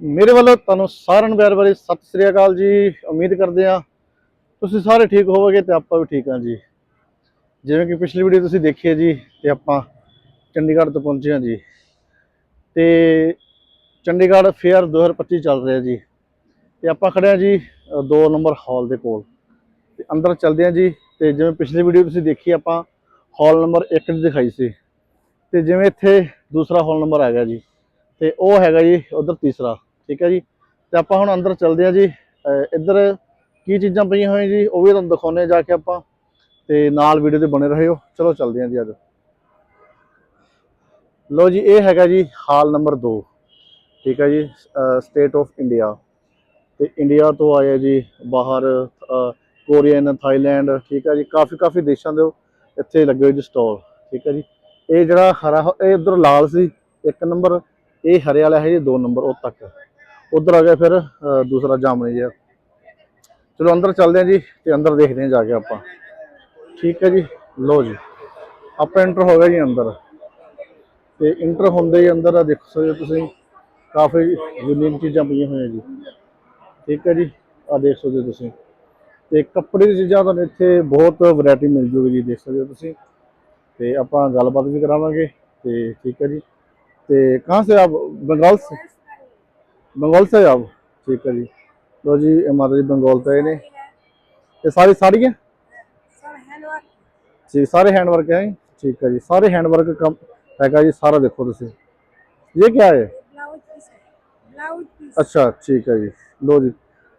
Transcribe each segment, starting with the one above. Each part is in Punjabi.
ਮੇਰੇ ਵੱਲੋਂ ਤੁਹਾਨੂੰ ਸਾਰਿਆਂ ਨੂੰ ਪਿਆਰ ਭਰੀ ਸਤਿ ਸ੍ਰੀ ਅਕਾਲ ਜੀ। ਉਮੀਦ ਕਰਦੇ ਆ ਤੁਸੀਂ ਸਾਰੇ ਠੀਕ ਹੋਵੋਗੇ ਤੇ ਆਪਾਂ ਵੀ ਠੀਕ ਹਾਂ ਜੀ। ਜਿਵੇਂ ਕਿ ਪਿਛਲੀ ਵੀਡੀਓ ਤੁਸੀਂ ਦੇਖੀ ਹੈ ਜੀ ਤੇ ਆਪਾਂ ਚੰਡੀਗੜ੍ਹ ਤੋਂ ਪਹੁੰਚੇ ਹਾਂ ਜੀ। ਤੇ ਚੰਡੀਗੜ੍ਹ ਫੇਅਰ 2025 ਚੱਲ ਰਿਹਾ ਜੀ। ਤੇ ਆਪਾਂ ਖੜੇ ਹਾਂ ਜੀ 2 ਨੰਬਰ ਹਾਲ ਦੇ ਕੋਲ। ਤੇ ਅੰਦਰ ਚੱਲਦੇ ਹਾਂ ਜੀ ਤੇ ਜਿਵੇਂ ਪਿਛਲੀ ਵੀਡੀਓ ਤੁਸੀਂ ਦੇਖੀ ਆਪਾਂ ਹਾਲ ਨੰਬਰ 1 ਦੀ ਦਿਖਾਈ ਸੀ। ਤੇ ਜਿਵੇਂ ਇੱਥੇ ਦੂਸਰਾ ਹਾਲ ਨੰਬਰ ਆ ਗਿਆ ਜੀ। ਤੇ ਉਹ ਹੈਗਾ ਜੀ ਉਧਰ ਤੀਸਰਾ। ਠੀਕ ਹੈ ਜੀ? ਤੇ ਆਪਾਂ ਹੁਣ ਅੰਦਰ ਚੱਲਦੇ ਹਾਂ ਜੀ। ਇੱਧਰ ਕੀ ਚੀਜ਼ਾਂ ਪਈਆਂ ਹੋਈਆਂ ਜੀ, ਉਹ ਵੀ ਤੁਹਾਨੂੰ ਦਿਖਾਉਂਦੇ ਹਾਂ ਜਾ ਕੇ ਆਪਾਂ। ਤੇ ਨਾਲ ਵੀਡੀਓ ਤੇ ਬਣੇ ਰਹਿਓ ਚਲੋ ਚੱਲਦੇ ਹਾਂ ਜੀ ਅੱਜ। ਲੋ ਜੀ, ਇਹ ਹੈਗਾ ਜੀ ਹਾਲ ਨੰਬਰ 2 ਠੀਕ ਹੈ ਜੀ? ਸਟੇਟ ਆਫ ਇੰਡੀਆ ਤੇ ਇੰਡੀਆ ਤੋਂ ਆਇਆ ਜੀ ਬਾਹਰ ਕੋਰੀਅਨ ਥਾਈਲੈਂਡ ਠੀਕ ਹੈ ਜੀ? ਕਾਫੀ ਕਾਫੀ ਦੇਸ਼ਾਂ ਦੇ ਇੱਥੇ ਲੱਗੇ ਹੋਏ ਜੀ ਸਟਾਲ ਠੀਕ ਹੈ ਜੀ? ਇਹ ਜਿਹੜਾ ਹਰਾ, ਇਹ ਉਧਰ ਲਾਲ ਸੀ। ਇੱਕ ਨੰਬਰ, ਇਹ ਹਰੇ ਵਾਲਾ ਹੈ ਜੀ 2 ਨੰਬਰ, ਉਹ ਤੱਕ। ਉਧਰ ਆ ਗਿਆ ਫਿਰ ਦੂਸਰਾ ਜਾਮਨੀ ਜਿਹਾ। ਚਲੋ ਅੰਦਰ ਚੱਲਦੇ ਆ ਜੀ ਤੇ ਅੰਦਰ ਦੇਖਦੇ ਆ ਜਾ ਕੇ ਆਪਾਂ। ਠੀਕ ਹੈ ਜੀ? ਲੋ ਜੀ। ਆਪਾਂ ਐਂਟਰ ਹੋ ਗਏ ਜੀ ਅੰਦਰ। ਤੇ ਇੰਟਰ ਹੁੰਦੇ ਹੀ ਅੰਦਰ ਆ, ਦੇਖ ਸਕਦੇ ਹੋ ਤੁਸੀਂ ਕਾਫੀ ਯੂਨੀਕ ਚੀਜ਼ਾਂ ਪਈਆਂ ਹੋਈਆਂ ਜੀ। ਠੀਕ ਹੈ ਜੀ? ਆ ਦੇਖ ਸਕਦੇ ਹੋ ਤੁਸੀਂ। ਤੇ ਕੱਪੜੇ ਦੀ ਚੀਜ਼ਾਂ ਤੁਹਾਨੂੰ ਇੱਥੇ ਬਹੁਤ ਵੈਰਾਈਟੀ ਮਿਲ ਜੂਗੀ ਜੀ, ਦੇਖ ਸਕਦੇ ਹੋ ਤੁਸੀਂ। ਤੇ ਆਪਾਂ ਗੱਲਬਾਤ ਵੀ ਕਰਾਵਾਂਗੇ। ਤੇ ਠੀਕ ਹੈ ਜੀ। ਤੇ ਕਹਾਂ ਸੇ ਆਪ, ਬੰਗਾਲ ਸੇ? ਬੰਗਾਲ ਸਾਹਿਬ? ਠੀਕ ਹੈ ਜੀ। ਲੋ ਜੀ, ਇਹ ਮਾਤਾ ਜੀ ਬੰਗਾਲ ਤੋਂ ਆਏ ਨੇ। ਇਹ ਸਾਰੀ ਸਾੜੀਆਂ? ਜੀ, ਸਾਰੇ ਹੈਂਡਵਰਕ ਹੈ ਠੀਕ ਹੈ ਜੀ, ਸਾਰੇ ਹੈਂਡਵਰਕ ਵਰਕ ਹੈਗਾ ਜੀ, ਸਾਰਾ ਦੇਖੋ ਤੁਸੀਂ। ਇਹ ਕੀ ਹੈ? ਅੱਛਾ, ਠੀਕ ਹੈ ਜੀ। ਲੋ ਜੀ,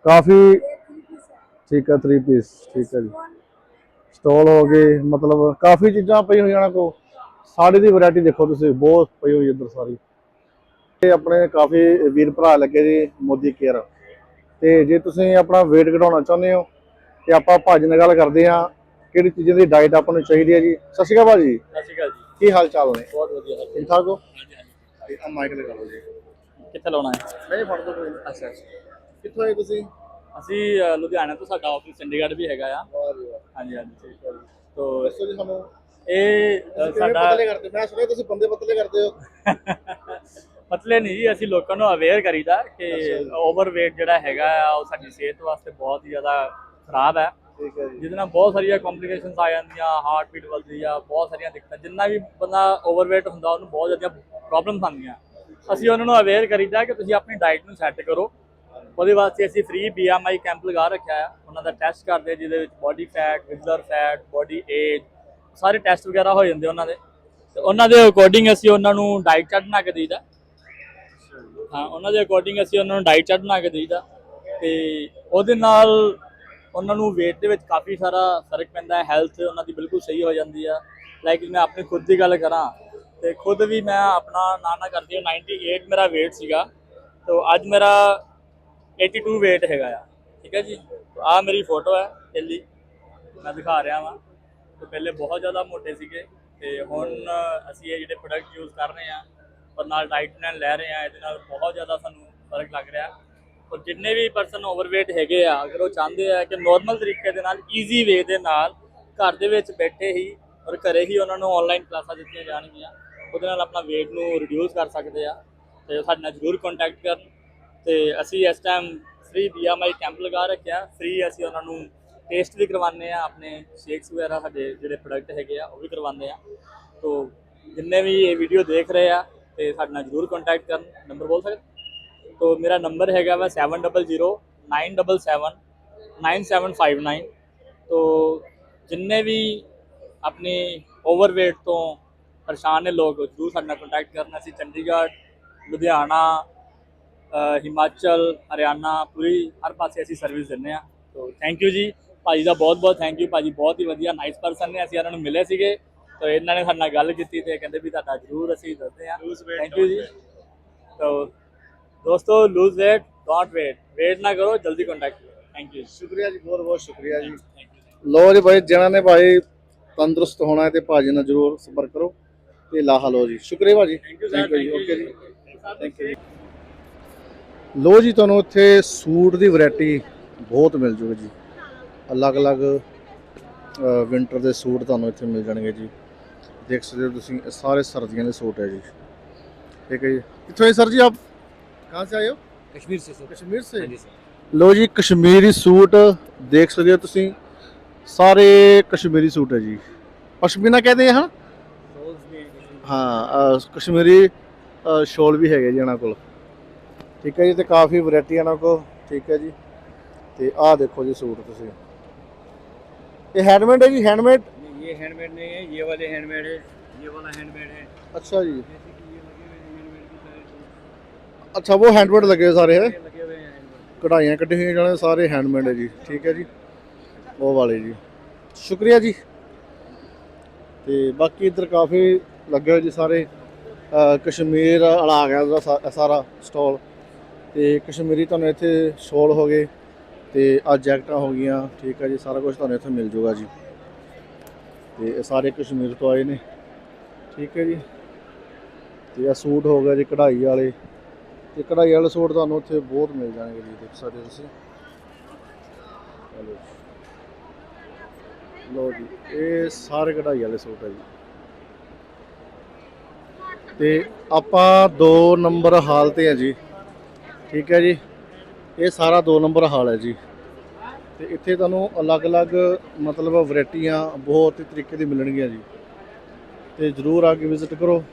ਕਾਫੀ ਠੀਕ ਹੈ 3 ਪੀਸ ਠੀਕ ਹੈ ਜੀ। ਸਟਾਲ ਹੋ ਗਏ, ਮਤਲਬ ਕਾਫੀ ਚੀਜ਼ਾਂ ਪਈ ਹੋਈਆਂ ਨਾ ਕੋ ਸਾੜੀ ਦੀ ਵੈਰਾਈਟੀ ਦੇਖੋ ਤੁਸੀਂ, ਬਹੁਤ ਪਈ ਹੋਈ ਅੰਦਰ ਸਾਰੀ। ਤੇ ਆਪਣੇ ਕਾਫੀ ਵੀਰ ਭਰਾ ਲੱਗੇ ਜੀ ਮੋਦੀ ਕੇਅਰ। ਤੇ ਜੇ ਤੁਸੀਂ ਆਪਣਾ weight ਘਟਾਉਣਾ ਚਾਹੁੰਦੇ ਹੋ ਤੇ ਆਪਾਂ ਭਾਜੀ ਨਾਲ ਗੱਲ ਕਰਦੇ ਹਾਂ ਕਿਹੜੀ ਚੀਜ਼ਾਂ ਦੀ ਡਾਈਟ ਆਪਾਂ ਨੂੰ ਚਾਹੀਦੀ ਹੈ ਜੀ? ਸਤਿ ਸ਼੍ਰੀ ਅਕਾਲ ਭਾਜੀ। ਸਤਿ ਸ਼੍ਰੀ ਅਕਾਲ ਜੀ। ਕੀ ਹਾਲ ਚਾਲ ਨੇ? ਬਹੁਤ ਵਧੀਆ ਸਰ ਠੀਕ ਠਾਕ ਹੋ? ਹਾਂਜੀ ਹਾਂਜੀ। ਤੇ ਆ ਮਾਈਕ ਲਗਾ ਲਓ ਜੀ। ਕਿੱਥੇ ਲਾਉਣਾ ਹੈ? ਨਹੀਂ ਫੜ ਦੋ ਕੋਈ। ਅੱਛਾ ਕਿੱਥੋਂ ਆਏ ਤੁਸੀਂ? ਅਸੀਂ ਲੁਧਿਆਣਾ ਤੋਂ ਸਾਡਾ ਆਫਿਸ ਚੰਡੀਗੜ੍ਹ ਵੀ ਹੈਗਾ ਆ। ਵਾਹ ਜੀ ਵਾਹ। ਹਾਂਜੀ ਹਾਂਜੀ। ਤੋਂ ਦੱਸੋ ਜੀ ਸਾਨੂੰ। ਇਹ ਸਾਡਾ ਪਤਲੇ ਕਰਦੇ? ਮੈਂ ਸੁਣਿਆ ਤੁਸੀਂ ਬੰਦੇ ਪਤਲੇ ਕਰਦੇ ਹੋ। ਪਤਲੇ ਨਹੀਂ ਜੀ ਅਸੀਂ ਲੋਕਾਂ ਨੂੰ ਅਵੇਅਰ ਕਰੀਦਾ ਕਿ ਓਵਰਵੇਟ ਜਿਹੜਾ ਹੈਗਾ ਆ ਉਹ ਸਾਡੀ ਸਿਹਤ ਵਾਸਤੇ ਬਹੁਤ ਹੀ ਜ਼ਿਆਦਾ ਖਰਾਬ ਹੈ। ਜਿਹਦੇ ਨਾਲ ਬਹੁਤ ਸਾਰੀਆਂ ਕੰਪਲਿਕੇਸ਼ਨਸ ਆ ਜਾਂਦੀਆਂ ਹਾਰਟ ਬੀਟ ਵੱਧਦੀ ਆ ਬਹੁਤ ਸਾਰੀਆਂ ਦਿੱਕਤਾਂ ਜਿੰਨਾ ਵੀ ਬੰਦਾ ਓਵਰਵੇਟ ਹੁੰਦਾ ਉਹਨੂੰ ਬਹੁਤ ਜ਼ਿਆਦਾ ਪ੍ਰੋਬਲਮਸ ਆਉਂਦੀਆਂ। ਅਸੀਂ ਉਹਨਾਂ ਨੂੰ ਅਵੇਅਰ ਕਰੀਦਾ ਕਿ ਤੁਸੀਂ ਆਪਣੀ ਡਾਈਟ ਨੂੰ ਸੈੱਟ ਕਰੋ। ਉਹਦੇ ਵਾਸਤੇ ਅਸੀਂ ਫ੍ਰੀ ਬੀਐਮਆਈ ਕੈਂਪ ਲਗਾ ਰੱਖਿਆ ਆ। ਉਹਨਾਂ ਦਾ ਟੈਸਟ ਕਰਦੇ ਜਿਹਦੇ ਵਿੱਚ body fat visual fat body age ਸਾਰੇ ਟੈਸਟ ਵਗੈਰਾ ਹੋ ਜਾਂਦੇ ਉਹਨਾਂ ਦੇ। ਤੇ ਉਹਨਾਂ ਦੇ ਅਕੋਰਡਿੰਗ ਅਸੀਂ ਉਹਨਾਂ ਨੂੰ ਡਾਈਟ ਚਾਰਟ ਬਣਾ ਕੇ ਦੇਈਦਾ। ਹਾਂ, ਉਹਨਾਂ ਦੇ ਅਕੋਰਡਿੰਗ ਅਸੀਂ ਉਹਨਾਂ ਨੂੰ ਡਾਈਟ ਚਾਰਟ ਬਣਾ ਕੇ ਦੇਈਦਾ। ਤੇ ਉਹਦੇ ਨਾਲ ਉਹਨਾਂ ਨੂੰ weight ਦੇ ਵਿੱਚ ਕਾਫੀ ਸਾਰਾ ਫ਼ਰਕ ਪੈਂਦਾ ਹੈ ਹੈਲਥ ਉਹਨਾਂ ਦੀ ਬਿਲਕੁਲ ਸਹੀ ਹੋ ਜਾਂਦੀ ਆ। ਲਾਈਕ ਮੈਂ ਆਪਣੀ ਖੁਦ ਦੀ ਗੱਲ ਕਰਾਂ, ਤੇ ਖੁਦ ਵੀ ਮੈਂ ਆਪਣਾ ਨਾ ਨਾ ਕਰਦੀ ਹਾਂ 98 ਮੇਰਾ weight ਸੀਗਾ, ਤੇ ਅੱਜ ਮੇਰਾ 82 weight ਹੈਗਾ ਆ। ਠੀਕ ਹੈ ਜੀ? ਆ ਮੇਰੀ ਫੋਟੋ ਹੈ ਪਹਿਲੀ ਮੈਂ ਦਿਖਾ ਰਿਹਾ ਵਾਂ। ਤੇ ਪਹਿਲੇ ਬਹੁਤ ਜ਼ਿਆਦਾ ਮੋਟੇ ਸੀਗੇ, ਤੇ ਹੁਣ ਅਸੀਂ ਇਹ ਜਿਹੜੇ ਪ੍ਰੋਡਕਟ ਯੂਜ਼ ਕਰ ਰਹੇ ਆ ਔਰ ਨਾਲ ਡਾਈਟ ਪਲਾਨ ਲੈ ਰਹੇ ਆ ਇਹਦੇ ਨਾਲ ਬਹੁਤ ਜ਼ਿਆਦਾ ਸਾਨੂੰ ਫ਼ਰਕ ਲੱਗ ਰਿਹਾ। ਔਰ ਜਿੰਨੇ ਵੀ ਪਰਸਨ ਓਵਰਵੇਟ ਹੈਗੇ ਆ, ਅਗਰ ਉਹ ਚਾਹੁੰਦੇ ਆ ਕਿ ਨੋਰਮਲ ਤਰੀਕੇ ਦੇ ਨਾਲ ਈਜ਼ੀ ਵੇ ਦੇ ਨਾਲ ਘਰ ਦੇ ਵਿੱਚ ਬੈਠੇ ਹੀ ਔਰ ਘਰੇ ਹੀ ਉਹਨਾਂ ਨੂੰ ਆਨਲਾਈਨ ਕਲਾਸਾਂ ਦਿੱਤੀਆਂ ਜਾਣਗੀਆਂ, ਉਹਦੇ ਨਾਲ ਆਪਣਾ weight ਨੂੰ ਰਿਡਿਊਸ ਕਰ ਸਕਦੇ ਆ। ਤੇ ਸਾਡੇ ਨਾਲ ਜ਼ਰੂਰ ਕੰਟੈਕਟ ਕਰਨ ਤੇ ਅਸੀਂ ਇਸ ਟਾਈਮ ਫ੍ਰੀ ਬੀਐਮਆਈ ਕੈਂਪ ਲਗਾ ਰੱਖਿਆ। ਫ੍ਰੀ ਅਸੀਂ ਉਹਨਾਂ ਨੂੰ ਟੇਸਟ ਵੀ ਕਰਵਾਉਂਦੇ ਆ ਆਪਣੇ ਸ਼ੇਕਸ ਵਗੈਰਾ ਸਾਡੇ ਜਿਹੜੇ ਪ੍ਰੋਡਕਟ ਹੈਗੇ ਆ, ਉਹ ਵੀ ਕਰਵਾਉਂਦੇ ਆ ਤੋ ਜਿੰਨੇ ਵੀ ਇਹ ਵੀਡੀਓ ਦੇਖ ਰਹੇ ਆ ਤੇ ਸਾਡੇ ਨਾਲ ਜਰੂਰ ਕੰਟੈਕਟ ਕਰਨ। ਨੰਬਰ ਬੋਲ ਸਕਦੇ? ਤੋ ਮੇਰਾ ਨੰਬਰ ਹੈਗਾ ਵਾ 7009779759 ਤੋ ਜਿੰਨੇ ਵੀ ਆਪਣੇ ਓਵਰਵੇਟ ਤੋਂ ਪਰੇਸ਼ਾਨ ਨੇ ਲੋਕ, ਜਰੂਰ ਸਾਡੇ ਨਾਲ ਕੰਟੈਕਟ ਕਰਨ। ਅਸੀਂ ਚੰਡੀਗੜ੍ਹ, ਲੁਧਿਆਣਾ ਹਿਮਾਚਲ, ਹਰਿਆਣਾ, ਪੂਰੀ, ਹਰ ਪਾਸੇ ਅਸੀਂ ਸਰਵਿਸ ਦਿੰਨੇ ਆ ਤੋ ਥੈਂਕ ਯੂ ਜੀ। ਭਾਜੀ ਦਾ ਬਹੁਤ ਬਹੁਤ ਥੈਂਕ ਯੂ ਭਾਜੀ ਬਹੁਤ ਹੀ ਵਧੀਆ ਨਾਈਸ ਪਰਸਨ ਨੇ। ਅਸੀਂ ਇਹਨਾਂ ਨੂੰ ਮਿਲੇ ਸੀਗੇ। ਤੋ ਇਹਨਾਂ ਨੇ ਸਾਡੇ ਨਾਲ ਗੱਲ ਕੀਤੀ ਤੇ ਕਹਿੰਦੇ ਵੀ ਤੁਹਾਡਾ ਜ਼ਰੂਰ ਅਸੀਂ ਦੱਸਦੇ ਆ ਥੈਂਕ ਯੂ ਜੀ। ਤੋ ਦੋਸਤੋ lose weight don't wait wait ਨਾ ਕਰੋ ਜਲਦੀ ਕੰਟੈਕਟ ਕਰੋ। ਥੈਂਕ ਯੂ ਸ਼ੁਕਰੀਆ ਜੀ ਬਹੁਤ ਬਹੁਤ ਸ਼ੁਕਰੀਆ ਜੀ। ਥੈਂਕ ਯੂ ਲੋ ਜੀ ਭਾਈ ਜਿਹਨਾਂ ਨੇ ਭਾਈ ਤੰਦਰੁਸਤ ਹੋਣਾ ਹੈ ਤੇ ਭਾਜੀ ਨਾਲ ਜਰੂਰ ਸੰਪਰਕ ਕਰੋ ਤੇ ਲਾਹਾ ਲੋ ਜੀ। ਸ਼ੁਕਰੀਆ ਭਾਜੀ। ਥੈਂਕ ਯੂ ਜੀ। ਓਕੇ ਜੀ। ਥੈਂਕ ਯੂ ਲੋ ਜੀ। ਤੁਹਾਨੂੰ ਇੱਥੇ ਸੂਟ ਦੀ ਵੈਰਾਈਟੀ ਬਹੁਤ ਮਿਲ ਜੂਗੀ ਜੀ। ਅਲੱਗ-ਅਲੱਗ ਵਿੰਟਰ ਦੇ ਸੂਟ ਤੁਹਾਨੂੰ ਇੱਥੇ ਮਿਲ ਜਾਣਗੇ ਜੀ। ਦੇਖ ਸਕਦੇ ਹੋ ਤੁਸੀਂ ਇਹ ਸਾਰੇ ਸਰਦੀਆਂ ਦੇ ਸੂਟ ਹੈ ਜੀ ਠੀਕ ਹੈ ਜੀ ਕਿੱਥੋਂ ਆਏ ਸਰ ਜੀ ਆਪ ਕਹਾਂ ਸੇ ਆਏ ਹੋ कश्मीर से सर ਕਸ਼ਮੀਰ ਸੇ हाँ जी सर ਲੋ ਜੀ ਕਸ਼ਮੀਰੀ ਸੂਟ ਦੇਖ ਸਕਦੇ ਹੋ ਤੁਸੀਂ ਸਾਰੇ ਕਸ਼ਮੀਰੀ ਸੂਟ ਹੈ ਜੀ ਪਸ਼ਮੀਨਾ ਕਹਿੰਦੇ ਆ ਹਾਂ ਹਾਂ ਅਹ ਕਸ਼ਮੀਰੀ ਅਹ ਸ਼ਾਲ ਵੀ ਹੈਗੇ ਜੀ ਇਹਨਾਂ ਕੋਲ ਠੀਕ ਹੈ ਜੀ ਤੇ ਕਾਫੀ ਵੈਰਾਈਟੀ ਇਹਨਾਂ ਕੋਲ ਠੀਕ ਹੈ ਜੀ ਤੇ ਆਹ ਦੇਖੋ ਜੀ ਸੂਟ ਤੁਸੀਂ ਇਹ ਹੈਂਡਮੇਡ ਹੈ ਜੀ ਹੈਂਡਮੇਡ ये हैंडमेड नहीं है ये वाले हैंडमेड है ये वाला हैंडमेड है ਅੱਛਾ ਜੀ जैसे कि ये लगे हुए हैं हैंडमेड की तरह ਅੱਛਾ ਉਹ ਹੈਂਡਮੇਡ ਲੱਗੇ ਸਾਰੇ ਹੈ ये लगे हुए हैं हैंडमेड ਕਢਾਈਆਂ ਕੱਢੀਆਂ ਹੋਈਆਂ ਜਾਣੇ ਸਾਰੇ ਹੈਂਡਮੇਡ ਹੈ ਜੀ ਠੀਕ ਹੈ ਜੀ ਉਹ ਵਾਲੇ ਜੀ ਸ਼ੁਕਰੀਆ ਜੀ ਤੇ ਬਾਕੀ ਇੱਧਰ ਕਾਫੀ ਲੱਗੇ ਹੋਏ ਜੀ ਸਾਰੇ ਅਹ ਕਸ਼ਮੀਰ ਵਾਲਾ ਆ ਗਿਆ ਉਹਦਾ ਸਾ- ਸਾਰਾ ਸਟਾਲ ਤੇ ਕਸ਼ਮੀਰੀ ਤੁਹਾਨੂੰ ਇੱਥੇ ਸ਼ਾਲ ਹੋ ਗਏ ਤੇ ਆ ਜੈਕਟਾਂ ਹੋ ਗਈਆਂ ਠੀਕ ਹੈ ਜੀ ਸਾਰਾ ਕੁਝ ਤੁਹਾਨੂੰ ਇੱਥੇ ਮਿਲ ਜਾਊਗਾ ਜੀ ਤੇ ਇਹ ਸਾਰੇ ਕਸ਼ਮੀਰ ਤੋਂ ਆਏ ਨੇ। ਠੀਕ ਹੈ ਜੀ। ਤੇ ਇਹ ਸੂਟ ਹੋ ਗਿਆ ਜੀ ਕਢਾਈ ਵਾਲੇ। ਤੇ ਕਢਾਈ ਵਾਲੇ ਸੂਟ ਤੁਹਾਨੂੰ ਉੱਥੇ ਬਹੁਤ ਮਿਲ ਜਾਣਗੇ ਜੀ, ਦੇਖ ਸਕਦੇ ਹੋ ਤੁਸੀਂ। ਚਲੋ ਜੀ। ਲਓ ਜੀ, ਇਹ ਸਾਰੇ ਕਢਾਈ ਵਾਲੇ ਸੂਟ ਹੈ ਜੀ। ਤੇ ਆਪਾਂ 2 ਨੰਬਰ ਹਾਲ ਤੇ ਹੈ ਜੀ। ਠੀਕ ਹੈ ਜੀ। ਇਹ ਸਾਰਾ 2 ਨੰਬਰ ਹਾਲ ਹੈ ਜੀ। ਤੇ ਇੱਥੇ ਤੁਹਾਨੂੰ ਅਲੱਗ-ਅਲੱਗ ਮਤਲਬ ਵੈਰਾਈਟੀਆਂ ਬਹੁਤ ਹੀ ਤਰੀਕੇ ਦੀ ਮਿਲਣਗੀਆਂ ਜੀ। ਤੇ ਜਰੂਰ ਆ ਕੇ ਵਿਜ਼ਿਟ ਕਰੋ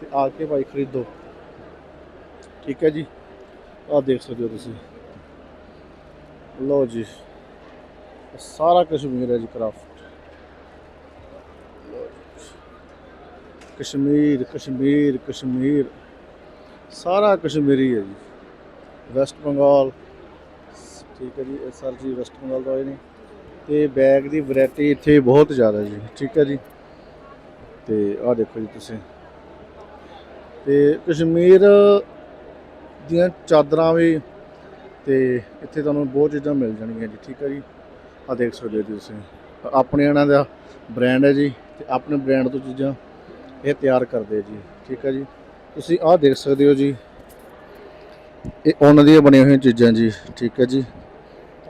ਤੇ ਆ ਕੇ ਭਾਈ ਖਰੀਦੋ। ਠੀਕ ਹੈ ਜੀ? ਆਹ ਦੇਖ ਸਕਦੇ ਹੋ ਤੁਸੀਂ। ਲਓ ਜੀ। ਸਾਰਾ ਕਸ਼ਮੀਰ ਹੈ ਜੀ ਕਰਾਫਟ ਕਸ਼ਮੀਰ ਕਸ਼ਮੀਰ ਕਸ਼ਮੀਰ। ਸਾਰਾ ਕਸ਼ਮੀਰੀ ਹੈ ਜੀ। ਵੈਸਟ ਬੰਗਾਲ ਠੀਕ ਹੈ ਜੀ ਇਹ ਸਰ ਜੀ ਵੈਸਟ ਬੰਗਾਲ ਤੋਂ ਆਏ ਨੇ। ਤੇ ਬੈਗ ਦੀ ਵੈਰਾਈਟੀ ਇੱਥੇ ਬਹੁਤ ਜ਼ਿਆਦਾ ਜੀ, ਠੀਕ ਹੈ ਜੀ। ਤੇ ਆਹ ਦੇਖੋ ਜੀ ਤੁਸੀਂ। ਤੇ ਕਸ਼ਮੀਰ ਦੀਆਂ ਚਾਦਰਾਂ ਵੀ ਤੇ ਇੱਥੇ ਤੁਹਾਨੂੰ ਬਹੁਤ ਚੀਜ਼ਾਂ ਮਿਲ ਜਾਣਗੀਆਂ ਜੀ, ਠੀਕ ਹੈ ਜੀ। ਆ ਦੇਖ ਸਕਦੇ ਹੋ ਜੀ ਤੁਸੀਂ। ਆਪਣੇ ਇਹਨਾਂ ਦਾ ਬ੍ਰਾਂਡ ਹੈ ਜੀ ਤੇ ਆਪਣੇ ਬ੍ਰਾਂਡ ਤੋਂ ਚੀਜ਼ਾਂ ਇਹ ਤਿਆਰ ਕਰਦੇ ਜੀ, ਠੀਕ ਹੈ ਜੀ। ਤੁਸੀਂ ਆਹ ਦੇਖ ਸਕਦੇ ਹੋ ਜੀ। ਇਹ ਉਹਨਾਂ ਦੀਆਂ ਬਣੀਆਂ ਹੋਈਆਂ ਚੀਜ਼ਾਂ ਜੀ, ਠੀਕ ਹੈ ਜੀ।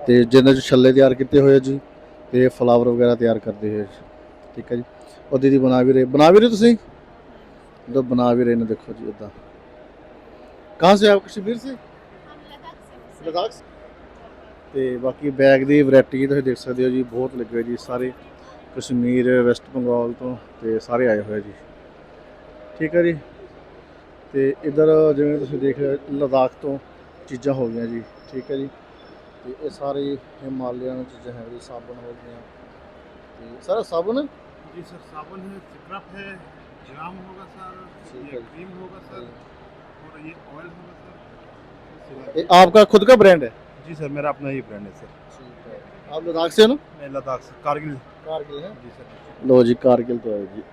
ਤੇ ਜਿਹਨਾਂ 'ਚ ਛੱਲੇ ਤਿਆਰ ਕੀਤੇ ਹੋਏ ਆ ਜੀ ਤੇ ਫਲਾਵਰ ਵਗੈਰਾ ਤਿਆਰ ਕਰਦੇ ਹੋਏ ਜੀ। ਠੀਕ ਹੈ ਜੀ। ਉਹ ਦੀਦੀ ਬਣਾ ਵੀ ਰਹੇ ਬਣਾ ਵੀ ਰਹੇ ਤੁਸੀਂ? ਜੋ ਬਣਾ ਵੀ ਰਹੇ ਨੇ ਦੇਖੋ ਜੀ ਇਦਾਂ ਕਹਾਂ ਸੇ ਆਪ ਕਸ਼ਮੀਰ ਸੇ? ਲਦਾਖ ਸੇ। ਤੇ ਬਾਕੀ ਬੈਗ ਦੀ ਵੈਰਾਈਟੀ ਤੁਸੀਂ ਦੇਖ ਸਕਦੇ ਹੋ ਜੀ ਬਹੁਤ ਲੱਗੇ ਹੋਏ ਜੀ ਸਾਰੇ ਕਸ਼ਮੀਰ ਵੈਸਟ ਬੰਗਾਲ ਤੋਂ ਤੇ ਸਾਰੇ ਆਏ ਹੋਏ ਜੀ। ਠੀਕ ਹੈ ਜੀ। ਤੇ ਇਧਰ ਜਿਵੇਂ ਤੁਸੀਂ ਦੇਖ ਰਹੇ ਹੋ, ਲਦਾਖ ਤੋਂ ਚੀਜ਼ਾਂ ਹੋ ਗਈਆਂ ਜੀ। ਠੀਕ ਹੈ ਜੀ। ਤੇ ਇਹ ਸਾਰੇ ਹਿਮਾਲਿਆਨ ਚੀਜ਼ਾਂ ਹੈ ਜੀ ਸਾਬਣ ਹੋ ਗਈਆਂ ਤੇ ਸਾਰਾ ਸਾਬਣ जी सर साबुन है स्क्रब है जाम होगा सर ठीक ये है। क्रीम होगा सर और ये ऑयल होगा सर ये आपका खुद का ब्रांड है जी सर मेरा अपना ही ब्रांड है सर ठीक है आप लद्दाख से हो ना मैं लद्दाख से कारगिल कारगिल है जी सर ਲੋ ਜੀ ਕਾਰਗਿਲ ਤੋਂ ਆਏ ਜੀ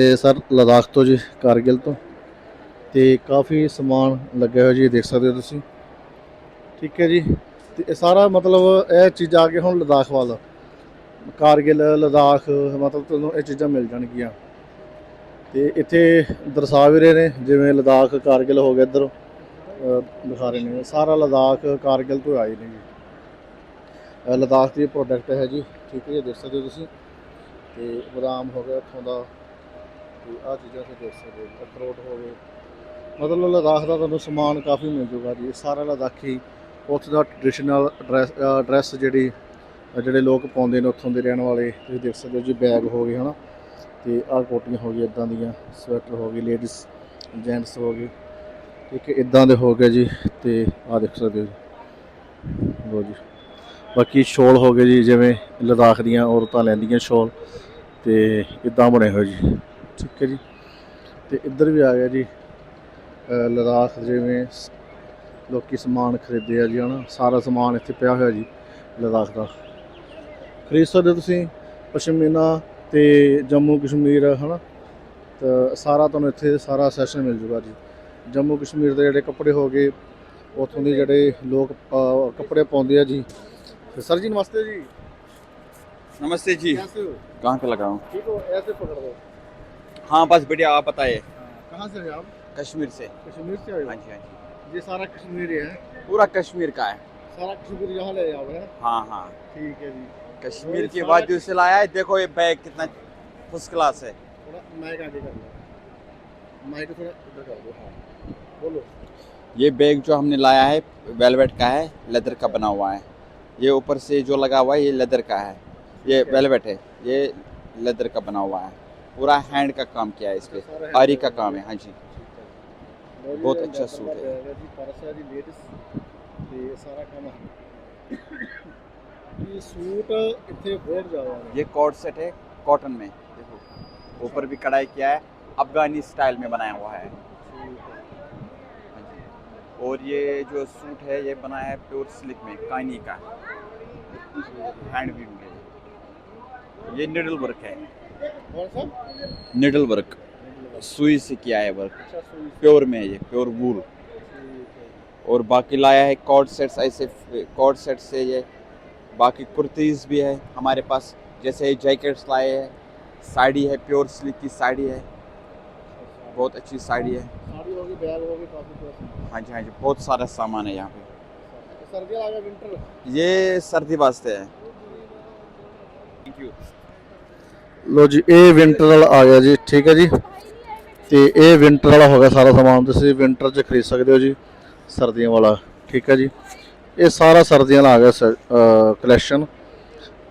ਇਹ ਸਰ ਲਦਾਖ ਤੋਂ ਜੀ ਕਾਰਗਿਲ ਤੋਂ ਤੇ ਕਾਫੀ ਸਮਾਨ ਲੱਗਿਆ ਹੋਇਆ ਜੀ ਦੇਖ ਸਕਦੇ ਹੋ ਤੁਸੀਂ ਠੀਕ ਹੈ ਜੀ ਤੇ ਇਹ ਸਾਰਾ ਮਤਲਬ ਇਹ ਚੀਜ਼ਾਂ ਆ ਕੇ ਹੁਣ ਲਦਾਖ ਵੱਲ। ਕਾਰਗਿਲ, ਲਦਾਖ, ਮਤਲਬ ਤੁਹਾਨੂੰ ਇਹ ਚੀਜ਼ਾਂ ਮਿਲ ਜਾਣਗੀਆਂ। ਤੇ ਇੱਥੇ ਦਰਸਾ ਵੀ ਰਹੇ ਨੇ, ਜਿਵੇਂ ਲਦਾਖ ਕਾਰਗਿਲ ਹੋ ਗਿਆ ਇੱਧਰ। ਦਿਖਾ ਰਹੇ ਨੇ, ਸਾਰਾ ਲਦਾਖ ਕਾਰਗਿਲ ਤੋਂ ਆਏ ਨੇ ਜੀ। ਲਦਾਖ ਦੀ ਪ੍ਰੋਡਕਟ ਹੈ ਜੀ, ਠੀਕ ਹੈ ਜੀ, ਦੇਖ ਸਕਦੇ ਹੋ ਤੁਸੀਂ। ਤੇ ਬਦਾਮ ਹੋ ਗਿਆ ਉੱਥੋਂ ਦਾ, ਤੇ ਆਹ ਚੀਜ਼ਾਂ ਤੁਸੀਂ ਦੇਖ ਸਕਦੇ ਹੋ, ਅਖਰੋਟ ਹੋ ਗਏ। ਮਤਲਬ ਲਦਾਖ ਦਾ ਤੁਹਾਨੂੰ ਸਮਾਨ ਕਾਫੀ ਮਿਲ ਜੂਗਾ ਜੀ ਸਾਰਾ ਲਦਾਖੀ ਉੱਥੋਂ ਦਾ ਟ੍ਰੈਡੀਸ਼ਨਲ ਡਰੈਸ ਡਰੈਸ ਜਿਹੜੀ ਜਿਹੜੇ ਲੋਕ ਪਾਉਂਦੇ ਨੇ, ਉੱਥੋਂ ਦੇ ਰਹਿਣ ਵਾਲੇ, ਤੁਸੀਂ ਦੇਖ ਸਕਦੇ ਹੋ ਜੀ ਬੈਗ ਹੋ ਗਏ ਹਨਾ? ਤੇ ਆਹ ਕੋਟੀਆਂ ਹੋ ਗਈਆਂ, ਇਦਾਂ ਦੀਆਂ ਸਵੈਟਰ ਹੋ ਗਏ ਲੇਡੀਜ਼ ਜੈਂਟਸ ਹੋ ਗਏ ਠੀਕ ਹੈ ਇਦਾਂ ਦੇ ਹੋ ਗਏ ਜੀ, ਤੇ ਆਹ ਦੇਖ ਸਕਦੇ ਹੋ ਜੀ। ਲੋ ਜੀ। ਬਾਕੀ ਸ਼ੋਲ ਹੋ ਗਏ ਜੀ, ਜਿਵੇਂ ਲਦਾਖ ਦੀਆਂ ਔਰਤਾਂ ਲੈਂਦੀਆਂ ਸ਼ੋਲ, ਤੇ ਇਦਾਂ ਬਣੇ ਹੋਏ ਜੀ। ਠੀਕ ਹੈ ਜੀ। ਤੇ ਇੱਧਰ ਵੀ ਆ ਗਿਆ ਜੀ ਲਦਾਖ ਜਿਵੇਂ ਲੋਕੀ ਸਮਾਨ ਖਰੀਦੇ ਆ ਜੀ ਹਨਾ ਸਾਰਾ ਸਮਾਨ ਇੱਥੇ ਪਿਆ ਹੋਇਆ ਜੀ ਲਦਾਖ ਦਾ ਖਰੀਦ ਸਕਦੇ ਹੋ ਤੁਸੀਂ ਪਸ਼ਮੀਨਾ ਤੇ ਜੰਮੂ ਕਸ਼ਮੀਰ ਹਨਾ ਤਾਂ ਸਾਰਾ ਤੁਹਾਨੂੰ ਇੱਥੇ ਸਾਰਾ ਸੈਸ਼ਨ ਮਿਲ ਜੂਗਾ ਜੀ ਜੰਮੂ ਕਸ਼ਮੀਰ ਦੇ ਜਿਹੜੇ ਕੱਪੜੇ ਹੋ ਗਏ ਉੱਥੋਂ ਦੇ ਜਿਹੜੇ ਲੋਕ ਅਹ, ਕੱਪੜੇ ਪਾਉਂਦੇ ਆ ਜੀ सर जी नमस्ते जी नमस्ते जी कैसे हो कहाँ पे लगाऊं ठीक हो ऐसे पकड़ दो हाँ बस बढ़िया आप बताइए कहाँ से हो आप कश्मीर से कश्मीर से आए हाँ हो जी हाँ जी ये सारा कश्मीर है पूरा कश्मीर का है। सारा कश्मीर यहाँ ले आओ है। हाँ हाँ। ठीक है जी। कश्मीर की वादियों से लाया है। देखो ये बैग कितना फ़र्स्ट क्लास है। थोड़ा माइक आगे कर लो। माइक थोड़ा इधर कर दो हाँ। बोलो। ये बैग जो हमने लाया है वेलवेट का है लेदर का बना हुआ है। ये ऊपर से जो लगा हुआ है ये लेदर का है। ये वेलवेट है। ये लेदर का बना हुआ है। पूरा हैंड का काम किया है इस पे आरी का काम है। हाँ जी। ਬਹੁਤ ਅੱਛਾ ਸੂਟ ਹੈ। ਜੀ ਪਰਸ ਹੈ ਜੀ ਲੇਡੀਜ਼ ਤੇ ਸਾਰਾ ਕੰਮ ਇਹ ਸੂਟ ਇੱਥੇ ਬਹੁਤ ਜ਼ਿਆਦਾ ਨੇ ये कोट सेट है कॉटन में देखो ऊपर भी कढ़ाई किया है अफगानी स्टाइल में बनाया हुआ है हाँ जी और ये जो सूट है ये बना है प्योर सिल्क में कानी का हैंड वीव में ये निडल वर्क है ਕੌਣ ਸਾ निडल वर्क सुई से किया है वर्क प्योर में है ये प्योर वूल और बाकी लाया है कॉर्ड सेट्स ऐसे कॉर्ड सेट से ये। बाकी कुर्तीज़ भी है हमारे पास जैसे जैकेट्स लाए हैं। साड़ी है प्योर सिल्क की साड़ी है। बहुत अच्छी साड़ी है। हाँ जी हाँ जी बहुत सारा सामान है यहाँ पे। ये सर्दी वास्ते है। थैंक यू लो जी ए विंटर आ गया जी ठीक है जी। ਤੇ ਇਹ ਵਿੰਟਰ ਵਾਲਾ ਹੋ ਗਿਆ ਸਾਰਾ ਸਮਾਨ, ਤੁਸੀਂ ਵਿੰਟਰ 'ਚ ਖਰੀਦ ਸਕਦੇ ਹੋ ਜੀ, ਸਰਦੀਆਂ ਵਾਲਾ, ਠੀਕ ਹੈ ਜੀ। ਇਹ ਸਾਰਾ ਸਰਦੀਆਂ ਵਾਲਾ ਆ ਗਿਆ ਕਲੈਕਸ਼ਨ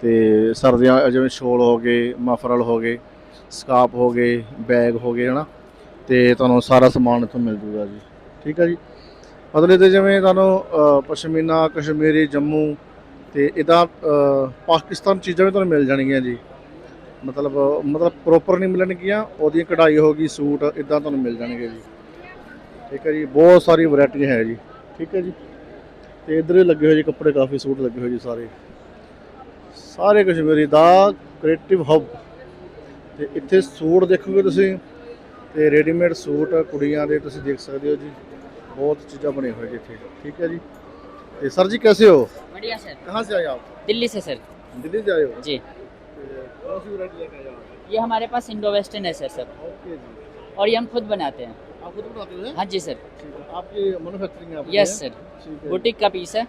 ਤੇ ਸਰਦੀਆਂ ਜਿਵੇਂ ਸ਼ੋਲ ਹੋ ਗਏ, ਮਫਰਲ ਹੋ ਗਏ ਸਕਾਪ ਹੋ ਗਏ, ਬੈਗ ਹੋ ਗਏ, ਹਨਾ। ਤੇ ਤੁਹਾਨੂੰ ਸਾਰਾ ਸਮਾਨ ਇੱਥੋਂ ਮਿਲ ਜੂਗਾ ਜੀ, ਠੀਕ ਹੈ ਜੀ। ਮਤਲਬ ਤੇ ਜਿਵੇਂ ਤੁਹਾਨੂੰ ਪਸ਼ਮੀਨਾ, ਕਸ਼ਮੀਰੀ, ਜੰਮੂ ਤੇ ਇਦਾਂ ਪਾਕਿਸਤਾਨ ਚੀਜ਼ਾਂ ਵੀ ਤੁਹਾਨੂੰ ਮਿਲ ਜਾਣਗੀਆਂ ਜੀ। ਮਤਲਬ ਮਤਲਬ ਪ੍ਰੋਪਰ ਨਹੀਂ ਮਿਲਣਗੀਆਂ ਉਹਦੀ ਕਢਾਈ ਹੋਗੀ ਸੂਟ ਇਦਾਂ ਤੁਹਾਨੂੰ ਮਿਲ ਜਾਣਗੇ ਜੀ ਠੀਕ ਹੈ ਜੀ ਬਹੁਤ ਸਾਰੀ ਵੈਰਾਈਟੀ ਹੈ ਜੀ ਠੀਕ ਹੈ ਜੀ ਤੇ ਇਧਰ ਲੱਗੇ ਹੋਏ ਜੀ ਕੱਪੜੇ ਕਾਫੀ ਸੂਟ ਲੱਗੇ ਹੋਏ ਜੀ ਸਾਰੇ ਸਾਰੇ ਕਸ਼ਮੀਰੀ ਦਾ ਕ੍ਰੀਏਟਿਵ ਹਬ ਤੇ ਇੱਥੇ ਸੂਟ ਦੇਖੋਗੇ ਤੁਸੀਂ ਤੇ ਰੈਡੀਮੇਡ ਸੂਟ ਕੁੜੀਆਂ ਦੇ ਤੁਸੀਂ ਦੇਖ ਸਕਦੇ ਹੋ ਜੀ ਬਹੁਤ ਚੀਜ਼ਾਂ ਬਣੇ ਹੋਏ ਜੀ ਇੱਥੇ ਠੀਕ ਹੈ ਜੀ ਤੇ ਸਰ ਜੀ कैसे हो बढ़िया सर कहाँ से आए आप दिल्ली से सर दिल्ली से आए हो जी ये हमारे पास इंडो वेस्टर्न है सर सब। जी। और ये हम खुद बनाते हैं। आप खुद बनाते हो? हाँ जी सर। आपकी मैन्युफैक्चरिंग है यस सर बुटीक का पीस है।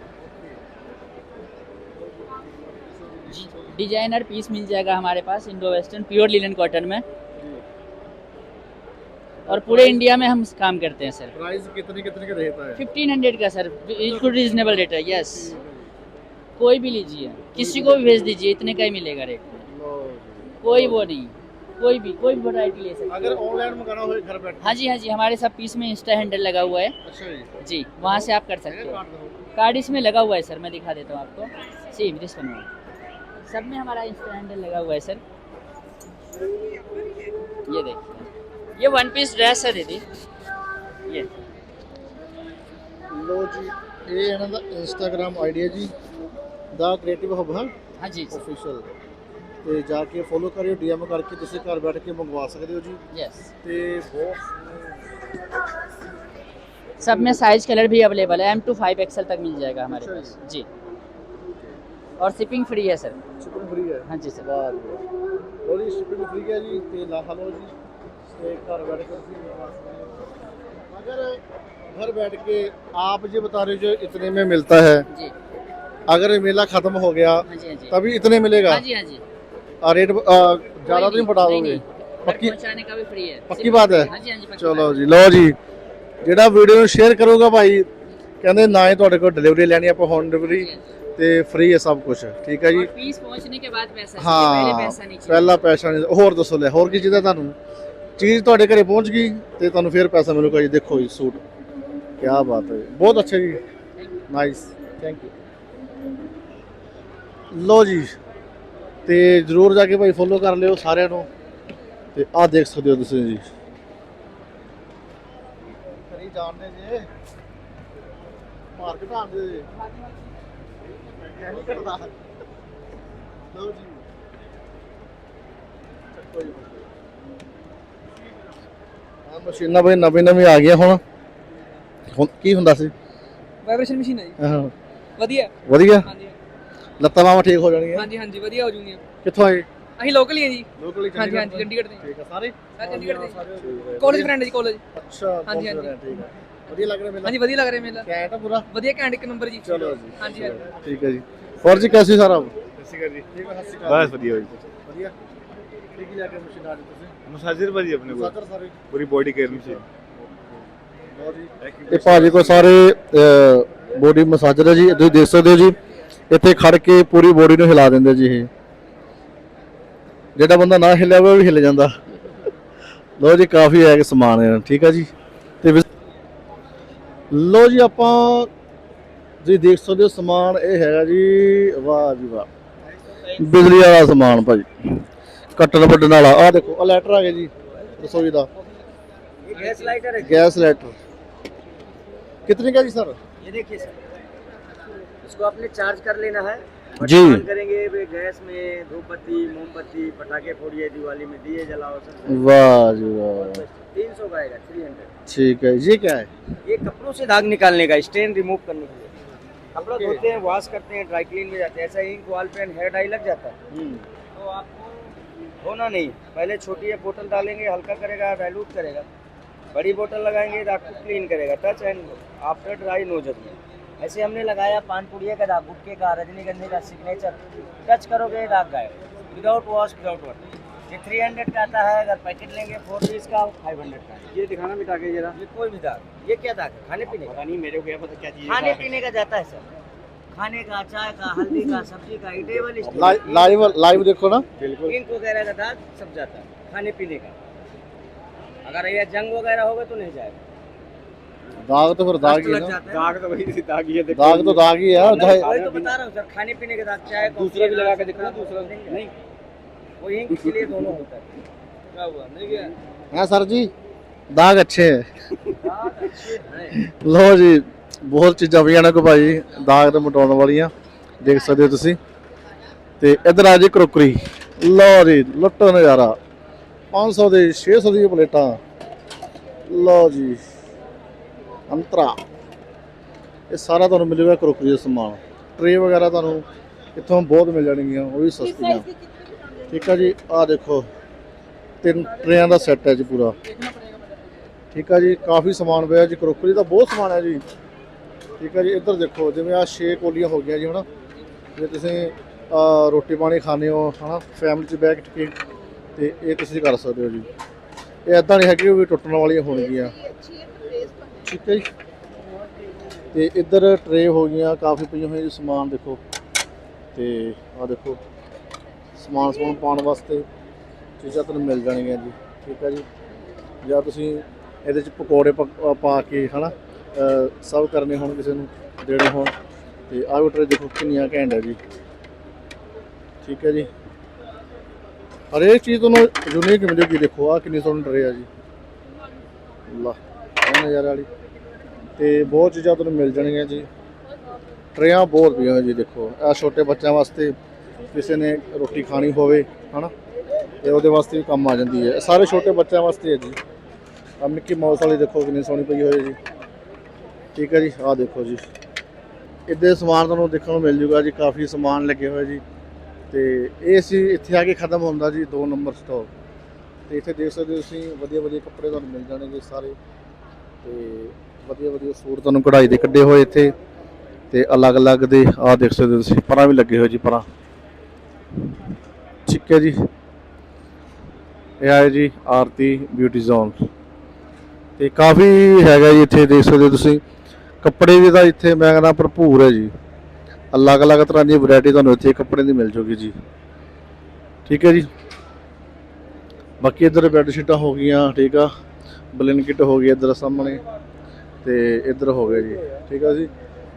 डिज़ाइनर पीस मिल जाएगा हमारे पास Indo western pure linen cotton में। और पूरे इंडिया में हम काम करते हैं सर प्राइस कितने कितने का रहता है फिफ्टीन हंड्रेड का सर बिल्कुल रीजनेबल रेट है। यस कोई भी लीजिए। किसी को भी भेज दीजिए। इतने का ही मिलेगा रेट। कोई वो नहीं कोई भी कोई भी वराइटी ले सकते अगर ऑनलाइन मंगाना हो घर बैठे। हाँ जी हाँ जी हमारे सब पीस में इंस्टा हैंडल लगा हुआ है। अच्छा जी। वहाँ से आप कर सकते हो। कार्ड इसमें लगा हुआ है सर मैं दिखा देता हूँ आपको। जी दिस वन सब में हमारा इंस्टा हैंडल लगा हुआ है सर ये देखिए ये वन पीस ड्रेस है दीदी। ये। लो जी ये है ना इंस्टाग्राम आइडिया जी। द क्रिएटिव हब हाँ? जी ऑफिशियल ਤੇ ਜਾ ਕੇ ਫੋਲੋ ਕਰਿਓ ਡੀਐਮ ਕਰਕੇ ਤੁਸੀਂ ਘਰ ਬੈਠ ਕੇ ਮੰਗਵਾ ਸਕਦੇ ਹੋ ਜੀ यस ਤੇ ਬਹੁਤ सब में साइज कलर भी अवेलेबल है एम टू फाइव एक्सएल तक मिल जाएगा हमारे अच्छा पास जी और शिपिंग फ्री है सर ਸ਼ਿਪਿੰਗ ਫ੍ਰੀ ਹੈ हाँ जी सर ਵਾਹ ਜੀ ਵਾਹ। ਉਹਦੀ ਸ਼ਿਪਿੰਗ ਫ੍ਰੀ ਹੈ ਜੀ ਤੇ ਲਾ ਲਓ ਜੀ ਤੇ ਘਰ ਬੈਠ ਕੇ ਤੁਸੀਂ ਮੰਗਵਾ ਸਕਦੇ ਹੋ अगर घर बैठ के आप जो बता रहे हो जो इतने में मिलता है जी अगर ये मेला खत्म हो गया हाँ जी हाँ जी तभी इतने मिलेगा हाँ जी हाँ जी और रेट अ, ज्यादा तो नहीं बढ़ा नहीं, दोगे नहीं। घर पक्की पहुंचाने का भी फ्री है पक्की सिर्फ- बात है? हाँ जी हाँ जी पक्की ਚਲੋ बात है। ਜੀ ਲਓ ਜੀ ਜਿਹੜਾ ਵੀਡੀਓ ਨੂੰ ਸ਼ੇਅਰ ਕਰੂਗਾ ਭਾਈ ਕਹਿੰਦੇ ਨਾ ਹੀ ਤੁਹਾਡੇ ਕੋਲ ਡਿਲੀਵਰੀ ਲੈਣੀ ਆਪਾਂ ਹੋਮ ਡਿਲੀਵਰੀ ਤੇ ਫ੍ਰੀ ਹੈ ਸਭ ਕੁਝ ਠੀਕ ਹੈ ਜੀ और पीस पहुंचने के बाद पैसा चाहिए, पहले ਹਾਂ पैसा नहीं चाहिए ਪਹਿਲਾ ਪੈਸਾ ਨਹੀਂ ਹੋਰ ਦੱਸੋ ਲੈ ਹੋਰ ਕੀ ਚਾਹੀਦਾ ਤੁਹਾਨੂੰ ਚੀਜ਼ ਤੁਹਾਡੇ ਘਰੇ ਪਹੁੰਚ ਗਈ ਤੇ ਤੁਹਾਨੂੰ ਫਿਰ ਪੈਸਾ ਮਿਲੂਗਾ ਜੀ ਦੇਖੋ ਜੀ ਸੂਟ ਕੀ ਬਾਤ ਹੈ ਜੀ। ਬਹੁਤ ਅੱਛਾ ਜੀ ਨਾਈਸ ਥੈਂਕ ਯੂ ਲੋ ਜੀ ਤੇ ਜਰੂਰ ਜਾ ਕੇ ਭਾਈ ਫੋਲੋ ਕਰ ਲਿਓ ਸਾਰਿਆਂ ਨੂੰ। ਤੇ ਆਹ ਦੇਖ ਸਕਦੇ ਹੋ ਤੁਸੀਂ ਜੀ। ਕਰੀ ਜਾਣਦੇ ਜੇ। ਮਾਰਕੀਟ ਆਂਦੇ ਜੇ। ਨਹੀਂ ਕਰਦਾ। ਲਓ ਜੀ। ਆ ਮਸ਼ੀਨਾਂ ਬਈ ਨਵੀਂ ਨਵੀਂ ਆ ਗਈਆਂ ਹੁਣ। ਹੁਣ ਕੀ ਹੁੰਦਾ ਸੀ? ਵਾਈਬ੍ਰੇਸ਼ਨ ਮਸ਼ੀਨ ਹੈ ਜੀ। ਹਾਂ, ਵਧੀਆ। ਵਧੀਆ? ਹਾਂਜੀ। ਲੱਤਾਂ ਬਾਹਾਂ ਠੀਕ ਹੋ ਜਾਣਗੀਆਂ? ਹਾਂਜੀ ਹਾਂਜੀ ਵਧੀਆ ਹੋ ਜੂਗੀਆਂ ਕਿੱਥੋਂ ਆਏ? ਅਸੀਂ ਲੋਕਲ ਹੀ ਹਾਂ ਜੀ। ਲੋਕਲੀ ਹਾਂਜੀ ਹਾਂਜੀ ਚੰਡੀਗੜ੍ਹ ਦੇ ਠੀਕ ਹੈ ਸਾਰੇ? ਸਾਰੇ ਚੰਡੀਗੜ੍ਹ ਦੇ। ਕਾਲਜ ਫਰੈਂਡ ਹੈ ਜੀ ਕਾਲਜ ਅੱਛਾ ਹਾਂਜੀ, ਹਾਂਜੀ। ਠੀਕ ਹੈ ਵਧੀਆ ਲੱਗ ਰਿਹਾ ਮੇਲਾ? ਹਾਂਜੀ ਵਧੀਆ ਲੱਗ ਰਿਹਾ ਮੇਲਾ। ਕੈਂਟ ਆ ਪੂਰਾ? ਵਧੀਆ ਘੈਂਟ ਇੱਕ ਨੰਬਰ ਜੀ। ਚਲੋ ਜੀ ਹਾਂਜੀ ਹਾਂਜੀ। ਠੀਕ ਹੈ ਜੀ। ਹੋਰ ਜੀ ਕੈਸੀ ਸਾਰਾ? ਸਤਿ ਸ਼੍ਰੀ ਅਕਾਲ ਜੀ। ਠੀਕ ਹੈ ਸਤਿ ਸ਼੍ਰੀ ਅਕਾਲ। ਬਸ ਵਧੀਆ ਹੋਈ ਵਧੀਆ? ਠੀਕ ਹੀ ਲੈ ਕੇ ਮਸ਼ੀਨ ਆ ਜੀ ਤੁਸੀਂ? ਮਸਾਜਰ ਭਾਜੀ ਆਪਣੇ ਕੋਲ। ਸਾਕਰ ਸਾਰੇ। ਪੂਰੀ ਬੋਡੀ ਕੇਅਰ ਮਸ਼ੀਨ ਇਹ ਭਾਜੀ ਕੋ ਸਾਰੇ ਬੋਡੀ ਮਸਾਜਰ ਹੈ ਜੀ ਤੁਸੀਂ ਦੇਖ ਸਕਦੇ ਹੋ ਜੀ। ਇੱਥੇ ਖੜ ਕੇ ਪੂਰੀ ਬੋਡੀ ਨੂੰ ਹਿਲਾ ਦਿੰਦੇ ਜੀ ਇਹ ਜਿਹੜਾ ਬੰਦਾ ਨਾ ਹਿੱਲਿਆ ਹੋਵੇ ਉਹ ਵੀ ਹਿੱਲ ਜਾਂਦਾ ਲੋ ਜੀ ਕਾਫੀ ਹੈ ਕਿ ਸਮਾਨ ਹੈ ਠੀਕ ਹੈ ਜੀ ਤੇ ਵਿਸ- ਲੋ ਜੀ ਆਪਾਂ ਤੁਸੀਂ ਦੇਖ ਸਕਦੇ ਹੋ ਸਮਾਨ ਇਹ ਹੈਗਾ ਜੀ ਵਾਹ ਜੀ ਵਾਹ ਬਿਜਲੀ ਵਾਲਾ ਸਮਾਨ ਭਾਜੀ ਕੱਟਣ ਵੱਢਣ ਵਾਲਾ ਆਹ ਦੇਖੋ ਆ ਲੈਟਰ ਆ ਗਿਆ ਜੀ ਰਸੋਈ ਦਾ गैस लाइटर है गैस लेटर कितने का जी सर ये देखिए सर इसको आपने चार्ज कर लेना है। जी। करेंगे वे गैस में धूपबत्ती मोमबत्ती पटाखे फोड़िए दिवाली में दिए जलाओ सब वाह जी वाह। तीन सौ का आएगा थ्री हंड्रेड ठीक है ये क्या है? ये कपड़ों से दाग निकालने का स्टेन रिमूव करने के लिए। कपड़ा धोते हैं वॉश करते हैं ड्राई क्लीन में जाते हैं। ऐसा ink wall pen hair dye लग जाता है। तो आपको धोना नहीं। पहले छोटी बोतल डालेंगे हल्का करेगा डाइल्यूट करेगा। बड़ी बोतल लगाएँगे तो आपको क्लीन करेगा। Touch and after dry nozzle में ऐसे हमने लगाया पान पुड़िया का दाग गुटके का रजनीगंधे का सिग्नेचर टच करोगे दाग गायब। विदाउट वॉश विदाउट वाटर ये थ्री हंड्रेड का आता है अगर पैकेट लेंगे फोर पीस का फाइव हंड्रेड का। ये दिखाना मिटा के जरा। ये कोई भी दाग। ये क्या दाग है? खाने पीने का। नहीं मेरे को क्या पता क्या चीज़ खाने पीने का जाता है सर खाने का चाय का हल्दी का सब्ज़ी का इटेबल लाइव लाइव देखो ना। बिल्कुल। इंक वगैरह का दाग सब जाता है खाने पीने का। अगर ये जंग वगैरह होगा तो नहीं जाएगा। दाग तो फिर दाग ही है लग ना जाता है तो वही दाग ही है दाग तो दाग ही है नहीं, चाहे वही तो बता रहा हूँ सर खाने पीने के दाग चाय दूसरा भी लगा के दिखा दूसरा नहीं वो इंक के लिए दोनों होता है क्या हुआ नहीं गया हैं सर जी दाग अच्छे हैं दाग अच्छे हैं ਲੋ ਜੀ ਬਹੁਤ ਚੀਜ਼ਾਂ ਪਈਆਂ ਨੇ ਕੋ ਭਾਈ ਦਾਗ ਤੇ ਮਟਾਉਣ ਵਾਲੀਆਂ ਦੇਖ ਸਕਦੇ ਹੋ ਤੁਸੀਂ ਤੇ ਇਧਰ ਆ ਜੀ ਕਰੋਕਰੀ ਲੋ ਜੀ ਲੁੱਟੋ ਨਜ਼ਾਰਾ 500 ਦੇ 600 ਦੀਆਂ ਪਲੇਟਾਂ ਲੋ ਜੀ ਅੰਤਰਾ। ਇਹ ਸਾਰਾ ਤੁਹਾਨੂੰ ਮਿਲੇਗਾ ਕਰੋਕਰੀ ਦਾ ਸਮਾਨ। ਟਰੇ ਵਗੈਰਾ ਤੁਹਾਨੂੰ ਇੱਥੋਂ ਬਹੁਤ ਮਿਲ ਜਾਣਗੀਆਂ ਉਹ ਵੀ ਸਸਤੀਆਂ। ਠੀਕ ਆ ਜੀ ਆ ਦੇਖੋ ਤਿੰਨ ਟਰੇਆਂ ਦਾ ਸੈੱਟ ਹੈ ਜੀ ਪੂਰਾ। ਠੀਕ ਆ ਜੀ ਕਾਫੀ ਸਮਾਨ ਪਿਆ ਜੀ ਕਰੋਕਰੀ ਦਾ ਬਹੁਤ ਸਮਾਨ ਹੈ ਜੀ। ਠੀਕ ਆ ਜੀ ਇੱਧਰ ਦੇਖੋ ਜਿਵੇਂ ਆ 6 ਕੋਲੀਆਂ ਹੋ ਗਈਆਂ ਜੀ ਹੁਣ ਜੇ ਤੁਸੀਂ ਰੋਟੀ ਪਾਣੀ ਖਾਣੇ ਹੋ ਹਨਾ ਫੈਮਿਲੀ 'ਚ ਬੈਠ ਕੇ ਤੇ ਇਹ ਤੁਸੀਂ ਕਰ ਸਕਦੇ ਹੋ ਜੀ। ਇਹ ਇਦਾਂ ਨਹੀਂ ਹੈਗੀ ਵੀ ਟੁੱਟਣ ਵਾਲੀਆਂ ਹੋਣਗੀਆਂ। ਠੀਕ ਹੈ ਜੀ। ਤੇ ਇੱਧਰ ਟਰੇ ਹੋ ਗਈਆਂ, ਕਾਫੀ ਪਈਆਂ ਹੋਈਆਂ ਜੀ, ਸਮਾਨ ਦੇਖੋ। ਤੇ ਆ ਦੇਖੋ, ਸਮਾਨ ਸਮਾਨ ਪਾਉਣ ਵਾਸਤੇ ਚੀਜ਼ਾਂ ਤੁਹਾਨੂੰ ਮਿਲ ਜਾਣਗੀਆਂ ਜੀ, ਠੀਕ ਹੈ ਜੀ। ਜਾਂ ਤੁਸੀਂ ਇਹਦੇ ਚ ਪਕੌੜੇ ਪਕ- ਪਾ ਕੇ, ਹਨਾ, ਅਹ ਸਰਵ ਕਰਨੇ ਹੋਣ ਕਿਸੇ ਨੂੰ, ਦੇਣੇ ਹੋਣ। ਤੇ ਆਹ ਵੀ ਟਰੇ ਦੇਖੋ ਕਿੰਨੀਆਂ ਘੈਂਟ ਹੈ ਜੀ। ਠੀਕ ਹੈ ਜੀ। ਹਰੇਕ ਚੀਜ਼ ਤੁਹਾਨੂੰ ਯੂਨੀਕ ਮਿਲੇਗੀ, ਦੇਖੋ, ਆਹ ਕਿੰਨੀ ਸੋਹਣੀ ਟਰੇ ਆ ਜੀ। ਲਾ ਨਜ਼ਾਰੇ ਵਾਲੀ। ਤੇ ਬਹੁਤ ਚੀਜ਼ਾਂ ਤੁਹਾਨੂੰ ਮਿਲ ਜਾਣਗੀਆਂ ਜੀ। ਟਰੇਆਂ ਬਹੁਤ ਪਈਆਂ ਹੋਈਆਂ ਜੀ, ਦੇਖੋ। ਆ ਛੋਟੇ ਬੱਚਿਆਂ ਵਾਸਤੇ ਕਿਸੇ ਨੇ ਰੋਟੀ ਖਾਣੀ ਹੋਵੇ, ਹਨਾ? ਤੇ ਉਹਦੇ ਵਾਸਤੇ ਵੀ ਕੰਮ ਆ ਜਾਂਦੀ ਹੈ। ਇਹ ਸਾਰੇ ਛੋਟੇ ਬੱਚਿਆਂ ਵਾਸਤੇ ਹੈ ਜੀ। ਆ ਮਿੱਕੀ ਮਾਊਸ ਵਾਲੀ ਦੇਖੋ ਕਿੰਨੀ ਸੋਹਣੀ ਪਈ ਹੋਈ ਹੈ ਜੀ। ਠੀਕ ਹੈ ਜੀ, ਆਹ ਦੇਖੋ ਜੀ। ਇੱਦੇ ਸਮਾਨ ਤੁਹਾਨੂੰ ਦੇਖਣ ਨੂੰ ਮਿਲ ਜੂਗਾ ਜੀ, ਕਾਫੀ ਸਮਾਨ ਲੱਗੇ ਹੋਏ ਜੀ। ਤੇ ਇਹ ਸੀ, ਇੱਥੇ ਆ ਕੇ ਖਤਮ ਹੁੰਦਾ ਜੀ 2 ਨੰਬਰ ਸਟੋਰ। ਤੇ ਇੱਥੇ ਦੇਖ ਸਕਦੇ ਹੋ ਤੁਸੀਂ ਵਧੀਆ ਵਧੀਆ ਕੱਪੜੇ ਤੁਹਾਨੂੰ ਮਿਲ ਜਾਣਗੇ ਸਾਰੇ। ਤੇ ਵਧੀਆ ਵਧੀਆ ਸੂਟ ਤੁਹਾਨੂੰ ਕਢਾਈ ਦੇ ਕੱਢੇ ਹੋਏ ਇੱਥੇ ਤੇ ਅਲੱਗ-ਅਲੱਗ ਦੇ, ਆਹ ਦੇਖ ਸਕਦੇ ਹੋ ਤੁਸੀਂ, ਪਰਾਂ ਵੀ ਲੱਗੇ ਹੋਏ ਜੀ, ਪਰਾਂ। ਠੀਕ ਹੈ ਜੀ। ਇਹ ਆਏ ਜੀ ਆਰਤੀ ਬਿਊਟੀ ਜ਼ੋਨ ਤੇ ਕਾਫੀ ਹੈਗਾ ਜੀ ਇੱਥੇ, ਦੇਖ ਸਕਦੇ ਹੋ ਤੁਸੀਂ। ਕੱਪੜੇ ਵੀ ਤਾਂ ਇੱਥੇ ਮੈਂ ਕਹਿੰਦਾ ਭਰਪੂਰ ਹੈ ਜੀ। ਅਲੱਗ-ਅਲੱਗ ਤਰ੍ਹਾਂ ਦੀ ਵੈਰਾਈਟੀ ਤੁਹਾਨੂੰ ਇੱਥੇ ਕੱਪੜੇ ਦੀ ਮਿਲ ਜੂਗੀ ਜੀ। ਠੀਕ ਹੈ ਜੀ। ਬਾਕੀ ਇੱਧਰ ਬੈੱਡ ਸ਼ੀਟਾਂ ਹੋ ਗਈਆਂ, ਠੀਕ ਆ। ਬਲਿੰਕਿਟ ਹੋ ਗਈ ਇੱਧਰ ਸਾਹਮਣੇ ਤੇ ਇੱਧਰ ਹੋ ਗਿਆ ਜੀ, ਠੀਕ ਆ ਜੀ।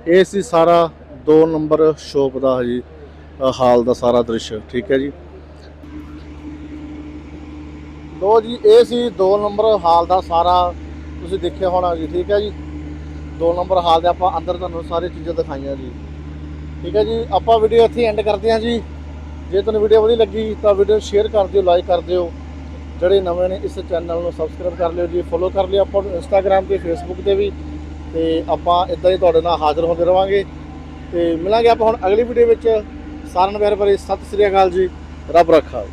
ਇਹ ਸੀ ਸਾਰਾ 2 ਨੰਬਰ ਸ਼ੋਪ ਦਾ ਜੀ ਹਾਲ ਦਾ ਸਾਰਾ ਦ੍ਰਿਸ਼, ਠੀਕ ਹੈ ਜੀ। ਲੋ ਜੀ, ਇਹ ਸੀ 2 ਨੰਬਰ ਹਾਲ ਦਾ ਸਾਰਾ ਤੁਸੀਂ ਦੇਖਿਆ ਹੋਣਾ ਜੀ, ਠੀਕ ਹੈ ਜੀ। 2 ਨੰਬਰ ਹਾਲ ਦੇ ਆਪਾਂ ਅੰਦਰ ਤੁਹਾਨੂੰ ਸਾਰੀ ਚੀਜ਼ਾਂ ਦਿਖਾਈਆਂ ਜੀ। ਠੀਕ ਹੈ ਜੀ, ਆਪਾਂ ਵੀਡੀਓ ਇੱਥੇ ਐਂਡ ਕਰਦੇ ਹਾਂ ਜੀ। ਜੇ ਤੁਹਾਨੂੰ ਵੀਡੀਓ ਵਧੀਆ ਲੱਗੀ ਤਾਂ ਵੀਡੀਓ ਸ਼ੇਅਰ ਕਰ ਦਿਓ ਲਾਈਕ ਕਰ ਦਿਓ। ਜਿਹੜੇ ਨਵੇਂ ਨੇ ਇਸ ਚੈਨਲ ਨੂੰ ਸਬਸਕ੍ਰਾਈਬ ਕਰ ਲਿਓ ਜੀ ਫੋਲੋ ਕਰ ਲਿਓ ਆਪਾਂ ਇੰਸਟਾਗ੍ਰam ਤੇ ਫੇਸਬੁੱਕ ਤੇ ਵੀ ਤੇ ਆਪਾਂ ਇਦਾਂ ਹੀ ਤੁਹਾਡੇ ਨਾਲ ਹਾਜ਼ਰ ਹੁੰਦੇ ਰਵਾਂਗੇ ਤੇ ਮਿਲਾਂਗੇ ਆਪਾਂ ਹੁਣ ਅਗਲੀ ਵੀਡੀਓ ਵਿੱਚ। ਸਾਰਿਆਂ ਨੂੰ ਪਿਆਰ ਭਰੀ ਸਤਿ ਸ੍ਰੀ ਅਕਾਲ ਜੀ, ਰੱਬ ਰੱਖਾ।